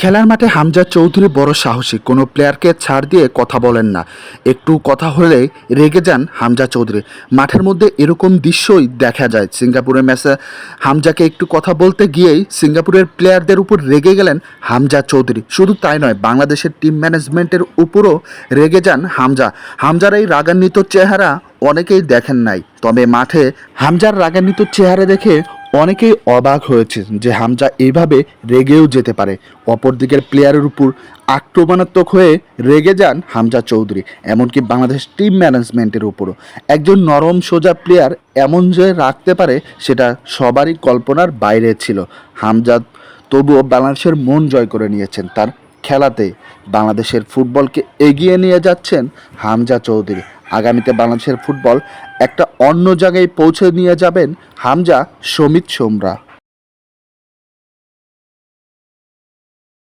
খেলার মাঠে হামজা চৌধুরী বড় সাহসী। কোনো প্লেয়ারকে ছাড় দিয়ে কথা বলেন না। একটু কথা হলে রেগে যান হামজা চৌধুরী। মাঠের মধ্যে এরকম দৃশ্যই দেখা যায়। সিঙ্গাপুরের ম্যাচে হামজাকে একটু কথা বলতে গিয়েই সিঙ্গাপুরের প্লেয়ারদের উপর রেগে গেলেন হামজা চৌধুরী। শুধু তাই নয়, বাংলাদেশের টিম ম্যানেজমেন্টের উপরও রেগে যান হামজা। হামজার এই রাগান্বিত চেহারা অনেকেই দেখেন নাই। তবে মাঠে হামজার রাগান্বিত চেহারা দেখে অনেকেই অবাক হয়েছে যে হামজা এইভাবে রেগেও যেতে পারে। অপরদিকের প্লেয়ারের উপর আক্রমণাত্মক হয়ে রেগে যান হামজা চৌধুরী, এমনকি বাংলাদেশ টিম ম্যানেজমেন্টের উপরও। একজন নরম সোজা প্লেয়ার এমন যে রাখতে পারে, সেটা সবারই কল্পনার বাইরে ছিল। হামজা তবুও বাংলাদেশের মন জয় করে নিয়েছেন তার খেলাতে বাংলাদেশের ফুটবলকে এগিয়ে নিয়ে যাচ্ছেন হামজা চৌধুরী। আগামীতে বাংলাদেশের ফুটবল একটা অন্য জায়গায় পৌঁছে নিয়ে যাবেন হামজা সমিত সোমরা।